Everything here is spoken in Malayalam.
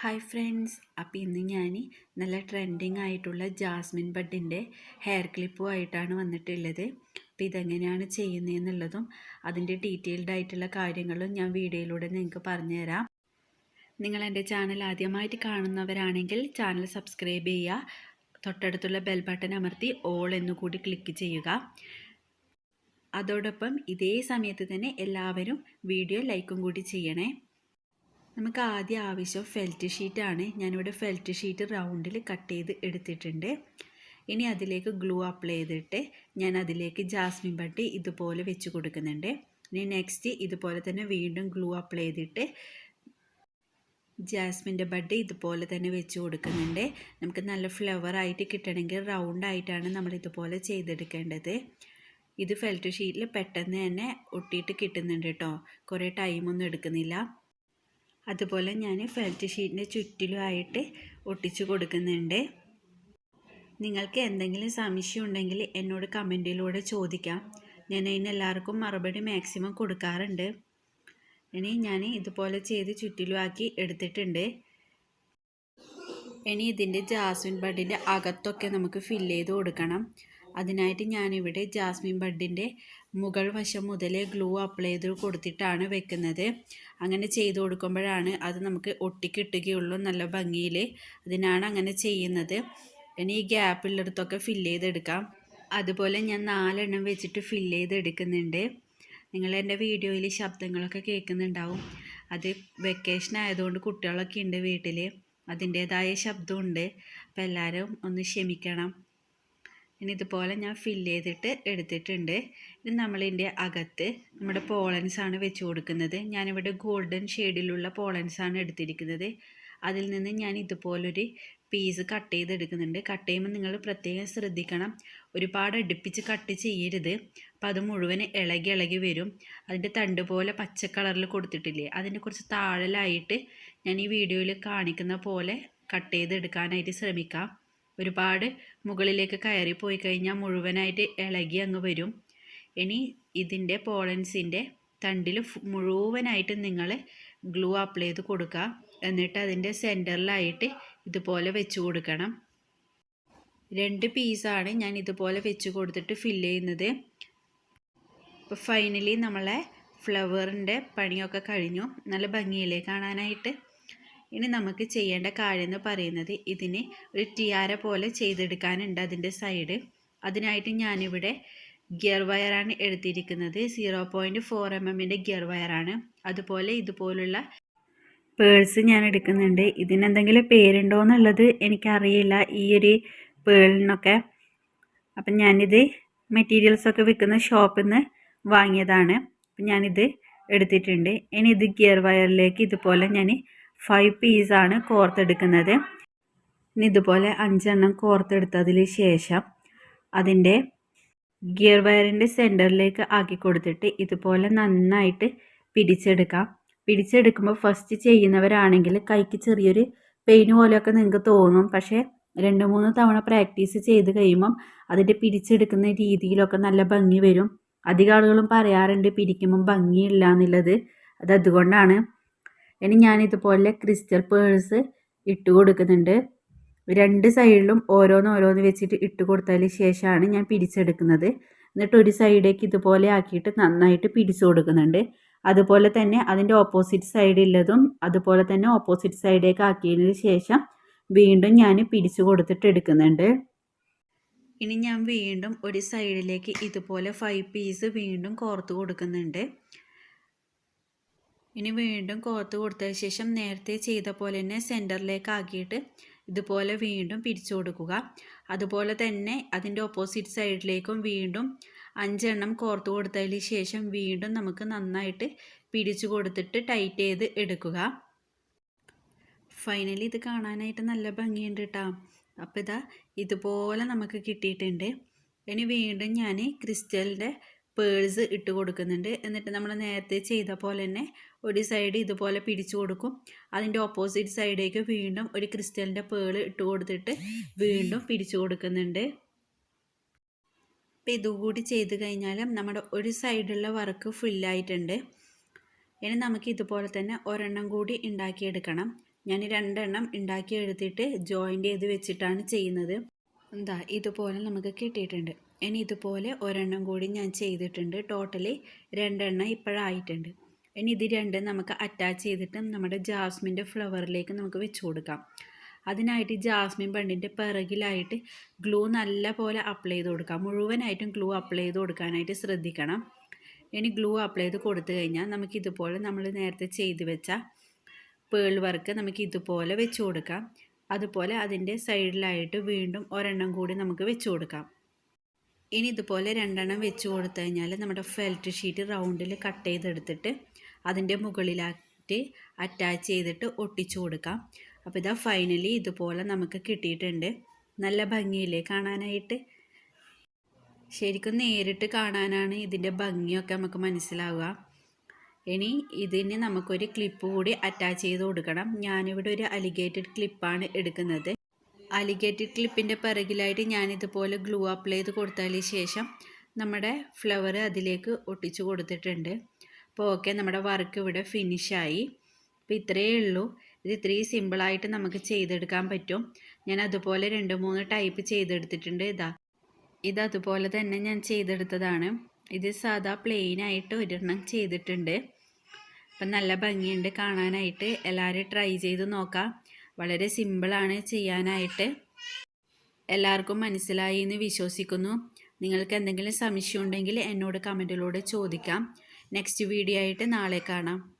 ഹായ് ഫ്രണ്ട്സ് അപ്പോൾ ഇന്ന് ഞാൻ നല്ല ട്രെൻഡിങ് ആയിട്ടുള്ള ജാസ്മിൻ ബഡിന്റെ ഹെയർ ക്ലിപ്പുമായിട്ടാണ് വന്നിട്ടുള്ളത്. അപ്പോൾ ഇതെങ്ങനെയാണ് ചെയ്യുന്നതെന്നുള്ളതും അതിന്റെ ഡീറ്റെയിൽഡ് ആയിട്ടുള്ള കാര്യങ്ങളും ഞാൻ വീഡിയോയിലൂടെ നിങ്ങൾക്ക് പറഞ്ഞുതരാം. നിങ്ങൾ എന്റെ ചാനൽ ആദ്യമായിട്ട് കാണുന്നവരാണെങ്കിൽ ചാനൽ സബ്സ്ക്രൈബ് ചെയ്യുക. തൊട്ടടുത്തുള്ള ബെൽ ബട്ടൺ അമർത്തി ഓൾ എന്നുകൂടി ക്ലിക്ക് ചെയ്യുക. അതോടൊപ്പം ഇതേ സമയത്ത് തന്നെ എല്ലാവരും വീഡിയോ ലൈക്കും കൂടി ചെയ്യണേ. നമുക്ക് ആദ്യം ആവശ്യം ഫെൽറ്റ് ഷീറ്റാണ് ഞാനിവിടെ ഫെൽറ്റ് ഷീറ്റ് റൗണ്ടിൽ കട്ട് ചെയ്ത് എടുത്തിട്ടുണ്ട്. ഇനി അതിലേക്ക് ഗ്ലൂ അപ്ലൈ ചെയ്തിട്ട് ഞാൻ അതിലേക്ക് ജാസ്മിൻ പട്ടി ഇതുപോലെ വെച്ച് കൊടുക്കുന്നുണ്ട്. ഇനി നെക്സ്റ്റ് ഇതുപോലെ തന്നെ വീണ്ടും ഗ്ലൂ അപ്ലൈ ചെയ്തിട്ട് ജാസ്മിന്റെ ബഡ് ഇതുപോലെ തന്നെ വെച്ച് കൊടുക്കുന്നുണ്ട്. നമുക്ക് നല്ല ഫ്ലവർ ആയിട്ട് കിട്ടണമെങ്കിൽ റൗണ്ട് ആയിട്ടാണ് നമ്മൾ ഇതുപോലെ ചെയ്തെടുക്കേണ്ടത്. ഇത് ഫെൽറ്റ് ഷീറ്റിൽ പെട്ടെന്ന് തന്നെ ഒട്ടിയിട്ട് കിട്ടുന്നുണ്ട് കേട്ടോ കുറേ ടൈമൊന്നും എടുക്കുന്നില്ല. അതുപോലെ ഞാൻ ഫെൽറ്റ് ഷീറ്റിന്റെ ചുറ്റിലുമായിട്ട് ഒട്ടിച്ചു കൊടുക്കുന്നുണ്ട്. നിങ്ങൾക്ക് എന്തെങ്കിലും സംശയം ഉണ്ടെങ്കിൽ എന്നോട് കമന്റിലൂടെ ചോദിക്കാം. ഞാൻ അതിന് എല്ലാവർക്കും മറുപടി മാക്സിമം കൊടുക്കാറുണ്ട്. ഇനി ഞാൻ ഇതുപോലെ ചെയ്ത് ചുറ്റിലുമാക്കി എടുത്തിട്ടുണ്ട്. ഇനി ഇതിന്റെ ജാസ്മിൻ ബഡിന്റെ അകത്തൊക്കെ നമുക്ക് ഫില്ല് ചെയ്ത് കൊടുക്കണം. അതിനായിട്ട് ഞാനിവിടെ ജാസ്മിൻ ബഡിന്റെ മുകൾ വശം മുതലേ ഗ്ലൂ അപ്ലൈ ചെയ്ത് കൊടുത്തിട്ടാണ് വെക്കുന്നത്. അങ്ങനെ ചെയ്ത് കൊടുക്കുമ്പോഴാണ് അത് നമുക്ക് ഒട്ടിക്കിട്ടുകയുള്ളൂ നല്ല ഭംഗിയിൽ അതിനാണ് അങ്ങനെ ചെയ്യുന്നത്. ഇനി ഈ ഗ്യാപ്പുള്ളിടത്തൊക്കെ ഫില്ല് ചെയ്തെടുക്കാം. അതുപോലെ ഞാൻ നാലെണ്ണം വെച്ചിട്ട് ഫില്ല് ചെയ്തെടുക്കുന്നുണ്ട്. നിങ്ങൾ എന്റെ വീഡിയോയിൽ ശബ്ദങ്ങളൊക്കെ കേൾക്കുന്നുണ്ടാവും. അത് വെക്കേഷൻ ആയതുകൊണ്ട് കുട്ടികളൊക്കെ ഉണ്ട് വീട്ടിൽ അതിന്റേതായ ശബ്ദമുണ്ട് അപ്പോൾ എല്ലാവരും ഒന്ന് ക്ഷമിക്കണം. ഇനി ഇതുപോലെ ഞാൻ ഫില്ല് ചെയ്തിട്ട് എടുത്തിട്ടുണ്ട്. ഇത് നമ്മളിന്റെ അകത്ത് നമ്മുടെ പോളൻസ് ആണ് വെച്ച് കൊടുക്കുന്നത്. ഞാനിവിടെ ഗോൾഡൻ ഷെയ്ഡിലുള്ള പോളൻസ് ആണ് എടുത്തിരിക്കുന്നത്. അതിൽ നിന്ന് ഞാൻ ഇതുപോലൊരു പീസ് കട്ട് ചെയ്തെടുക്കുന്നുണ്ട്. കട്ട് ചെയ്യുമ്പോൾ നിങ്ങൾ പ്രത്യേകം ശ്രദ്ധിക്കണം. ഒരുപാട് അടുപ്പിച്ച് കട്ട് ചെയ്യരുത്. അപ്പോൾ അത് മുഴുവൻ ഇളകി ഇളകി വരും. അതിന്റെ തണ്ട് പോലെ പച്ച കളറിൽ കൊടുത്തിട്ടില്ലേ? അതിന്റെ കുറച്ച് താഴലായിട്ട് ഞാൻ ഈ വീഡിയോയിൽ കാണിക്കുന്ന പോലെ കട്ട് ചെയ്തെടുക്കാനായിട്ട് ശ്രമിക്കാം. ഒരുപാട് മുകളിലേക്ക് കയറി പോയി കഴിഞ്ഞാൽ മുഴുവനായിട്ട് ഇളകി അങ്ങ് വരും. ഇനി ഇതിന്റെ പോളൻസിന്റെ തണ്ടിൽ മുഴുവനായിട്ട് നിങ്ങൾ ഗ്ലൂ അപ്ലൈ ചെയ്ത് കൊടുക്കുക. എന്നിട്ട് അതിന്റെ സെന്ററിലായിട്ട് ഇതുപോലെ വെച്ച് കൊടുക്കണം. രണ്ട് പീസാണ് ഞാൻ ഇതുപോലെ വെച്ച് കൊടുത്തിട്ട് ഫില്ല് ചെയ്യുന്നത്. ഇപ്പോൾ ഫൈനലി നമ്മളെ ഫ്ലവറിന്റെ പണിയൊക്കെ കഴിഞ്ഞു. നല്ല ഭംഗിയിലേ കാണാനായിട്ട്? ഇനി നമുക്ക് ചെയ്യേണ്ട കാര്യം എന്ന് പറയുന്നത് ഇതിന് ഒരു ടിയാര പോലെ ചെയ്തെടുക്കാനുണ്ട് അതിന്റെ സൈഡ് അതിനായിട്ട് ഞാനിവിടെ ഗിയർ വയറാണ് എടുത്തിരിക്കുന്നത്. സീറോ പോയിന്റ് ഫോർ എം എമ്മിന്റെ ഗിയർ വയറാണ് അതുപോലെ ഇതുപോലുള്ള പേഴ്സ് ഞാൻ എടുക്കുന്നുണ്ട്. ഇതിനെന്തെങ്കിലും പേരുണ്ടോ എന്നുള്ളത് എനിക്കറിയില്ല. ഈ ഒരു പേളിനൊക്കെ അപ്പം ഞാനിത് മെറ്റീരിയൽസൊക്കെ വിൽക്കുന്ന ഷോപ്പിൽ നിന്ന് വാങ്ങിയതാണ്. അപ്പം ഞാനിത് എടുത്തിട്ടുണ്ട്. ഇനി ഇത് ഗിയർ വയറിലേക്ക് ഇതുപോലെ ഞാൻ ഫൈവ് പീസാണ് കോർത്തെടുക്കുന്നത് ഇനി ഇതുപോലെ അഞ്ചെണ്ണം കോർത്തെടുത്തതിന് ശേഷം അതിന്റെ ഗിയർ വയറിന്റെ സെന്ററിലേക്ക് ആക്കി കൊടുത്തിട്ട് ഇതുപോലെ നന്നായിട്ട് പിടിച്ചെടുക്കാം. പിടിച്ചെടുക്കുമ്പോൾ ഫസ്റ്റ് ചെയ്യുന്നവരാണെങ്കിൽ കൈക്ക് ചെറിയൊരു പെയിൻ പോലെയൊക്കെ നിങ്ങൾക്ക് തോന്നും. പക്ഷേ രണ്ട് മൂന്ന് തവണ പ്രാക്ടീസ് ചെയ്ത് കഴിയുമ്പം അതിന്റെ പിടിച്ചെടുക്കുന്ന രീതിയിലൊക്കെ നല്ല ഭംഗി വരും. അധികം ആളുകളും പറയാറുണ്ട് പിടിക്കുമ്പം ഭംഗിയില്ല എന്നുള്ളത്. അത് അതുകൊണ്ടാണ് ഇനി ഞാൻ ഇതുപോലെ ക്രിസ്റ്റൽ പേഴ്സ് ഇട്ട് കൊടുക്കുന്നുണ്ട്. രണ്ട് സൈഡിലും ഓരോന്ന് ഓരോന്ന് വെച്ചിട്ട് ഇട്ട് കൊടുത്തതിന് ശേഷമാണ് ഞാൻ പിടിച്ചെടുക്കുന്നത്. എന്നിട്ട് ഒരു സൈഡേക്ക് ഇതുപോലെ ആക്കിയിട്ട് നന്നായിട്ട് പിടിച്ചു കൊടുക്കുന്നുണ്ട്. അതുപോലെ തന്നെ അതിന്റെ ഓപ്പോസിറ്റ് സൈഡിലുള്ളതും അതുപോലെ തന്നെ ഓപ്പോസിറ്റ് സൈഡേക്ക് ആക്കിയതിന് ശേഷം വീണ്ടും ഞാൻ പിടിച്ചു കൊടുത്തിട്ട് എടുക്കുന്നുണ്ട്. ഇനി ഞാൻ വീണ്ടും ഒരു സൈഡിലേക്ക് ഇതുപോലെ ഫൈവ് പീസ് വീണ്ടും കോർത്ത് കൊടുക്കുന്നുണ്ട്. ഇനി വീണ്ടും കോർത്ത് കൊടുത്തതിന് ശേഷം നേരത്തെ ചെയ്ത പോലെ തന്നെ സെന്ററിലേക്ക് ആക്കിയിട്ട് ഇതുപോലെ വീണ്ടും പിരിച്ചു കൊടുക്കുക. അതുപോലെ തന്നെ അതിന്റെ ഓപ്പോസിറ്റ് സൈഡിലേക്കും വീണ്ടും അഞ്ചെണ്ണം കോർത്ത് കൊടുത്തതിന് ശേഷം വീണ്ടും നമുക്ക് നന്നായിട്ട് പിടിച്ചു കൊടുത്തിട്ട് ടൈറ്റ് ചെയ്ത് എടുക്കുക. ഫൈനലി ഇത് കാണാനായിട്ട് നല്ല ഭംഗിയുണ്ട് കേട്ടോ അപ്പോൾ ഇതാ ഇതുപോലെ നമുക്ക് കിട്ടിയിട്ടുണ്ട്. ഇനി വീണ്ടും ഞാൻ ക്രിസ്റ്റലിന്റെ പേഴ്സ് ഇട്ട് കൊടുക്കുന്നുണ്ട്. എന്നിട്ട് നമ്മൾ നേരത്തെ ചെയ്ത പോലെ തന്നെ ഒരു സൈഡ് ഇതുപോലെ പിടിച്ചു കൊടുക്കും. അതിന്റെ ഓപ്പോസിറ്റ് സൈഡേക്ക് വീണ്ടും ഒരു ക്രിസ്റ്റലിന്റെ പേൾ ഇട്ട് കൊടുത്തിട്ട് വീണ്ടും പിടിച്ചു കൊടുക്കുന്നുണ്ട്. അപ്പോൾ ഇതുകൂടി ചെയ്ത് കഴിഞ്ഞാൽ നമ്മുടെ ഒരു സൈഡുള്ള വർക്ക് ഫുള്ളായിട്ടുണ്ട് ഇനി നമുക്ക് ഇതുപോലെ തന്നെ ഒരെണ്ണം കൂടി ഉണ്ടാക്കിയെടുക്കണം. ഞാൻ രണ്ടെണ്ണം ഉണ്ടാക്കി എടുത്തിട്ട് ജോയിന്റ് ചെയ്ത് വെച്ചിട്ടാണ് ചെയ്യുന്നത്. എന്താ ഇതുപോലെ നമുക്ക് കിട്ടിയിട്ടുണ്ട്. ഇനി ഇതുപോലെ ഒരെണ്ണം കൂടി ഞാൻ ചെയ്തിട്ടുണ്ട്. ടോട്ടലി രണ്ടെണ്ണം ഇപ്പോഴായിട്ടുണ്ട്. ഇനി ഇത് രണ്ടും നമുക്ക് അറ്റാച്ച് ചെയ്തിട്ട് നമ്മുടെ ജാസ്മിന്റെ ഫ്ലവറിലേക്ക് നമുക്ക് വെച്ച് കൊടുക്കാം. അതിനായിട്ട് ജാസ്മിൻ ബണ്ടിന്റെ പിറകിലായിട്ട് ഗ്ലൂ നല്ല പോലെ അപ്ലൈ ചെയ്ത് കൊടുക്കാം. മുഴുവനായിട്ടും ഗ്ലൂ അപ്ലൈ ചെയ്ത് കൊടുക്കാനായിട്ട് ശ്രദ്ധിക്കണം. ഇനി ഗ്ലൂ അപ്ലൈ ചെയ്ത് കൊടുത്തു കഴിഞ്ഞാൽ നമുക്ക് ഇതുപോലെ നമ്മൾ നേരത്തെ ചെയ്ത് വെച്ച പേൾ വർക്ക് നമുക്ക് ഇതുപോലെ വെച്ച് കൊടുക്കാം. അതുപോലെ അതിന്റെ സൈഡിലായിട്ട് വീണ്ടും ഒരെണ്ണം കൂടി നമുക്ക് വെച്ച് കൊടുക്കാം. ഇനി ഇതുപോലെ രണ്ടെണ്ണം വെച്ച് കൊടുത്തു കഴിഞ്ഞാൽ നമ്മുടെ ഫെൽറ്റ് ഷീറ്റ് റൗണ്ടിൽ കട്ട് ചെയ്തെടുത്തിട്ട് അതിന്റെ മുകളിലായിട്ട് അറ്റാച്ച് ചെയ്തിട്ട് ഒട്ടിച്ചു കൊടുക്കാം. അപ്പോൾ ഇതാ ഫൈനലി ഇതുപോലെ നമുക്ക് കിട്ടിയിട്ടുണ്ട്. നല്ല ഭംഗിയില്ലേ കാണാനായിട്ട്? ശരിക്കും നേരിട്ട് കാണാനാണ് ഇതിന്റെ ഭംഗിയൊക്കെ നമുക്ക് മനസ്സിലാവുക. ഇനി ഇതിന് നമുക്കൊരു ക്ലിപ്പ് കൂടി അറ്റാച്ച് ചെയ്ത് കൊടുക്കണം. ഞാനിവിടെ ഒരു അലിഗേറ്റഡ് ക്ലിപ്പാണ് എടുക്കുന്നത്. അലിഗേറ്റഡ് ക്ലിപ്പിന്റെ പിറകിലായിട്ട് ഞാനിതുപോലെ ഗ്ലൂ അപ്ലൈ ചെയ്ത് കൊടുത്തതിന് ശേഷം നമ്മുടെ ഫ്ലവർ അതിലേക്ക് ഒട്ടിച്ചു കൊടുത്തിട്ടുണ്ട്. അപ്പോൾ ഓക്കെ നമ്മുടെ വർക്ക് ഇവിടെ ഫിനിഷായി അപ്പോൾ ഇത്രയേ ഉള്ളൂ. ഇത് ഇത്രയും സിമ്പിളായിട്ട് നമുക്ക് ചെയ്തെടുക്കാൻ പറ്റും. ഞാൻ അതുപോലെ രണ്ട് മൂന്ന് ടൈപ്പ് ചെയ്തെടുത്തിട്ടുണ്ട്. ഇതാ. ഇത് അതുപോലെ തന്നെ ഞാൻ ചെയ്തെടുത്തതാണ്. ഇത് സാധാ പ്ലെയിനായിട്ട് ഒരെണ്ണം ചെയ്തിട്ടുണ്ട്. അപ്പം നല്ല ഭംഗിയുണ്ട് കാണാനായിട്ട്. എല്ലാവരും ട്രൈ ചെയ്ത് നോക്കാം. വളരെ സിമ്പിളാണ് ചെയ്യാനായിട്ട്. എല്ലാവർക്കും മനസ്സിലായി എന്ന് വിശ്വസിക്കുന്നു. നിങ്ങൾക്ക് എന്തെങ്കിലും സംശയം ഉണ്ടെങ്കിൽ എന്നോട് കമന്റിലൂടെ ചോദിക്കാം. നെക്സ്റ്റ് വീഡിയോ ആയിട്ട് നാളെ കാണാം.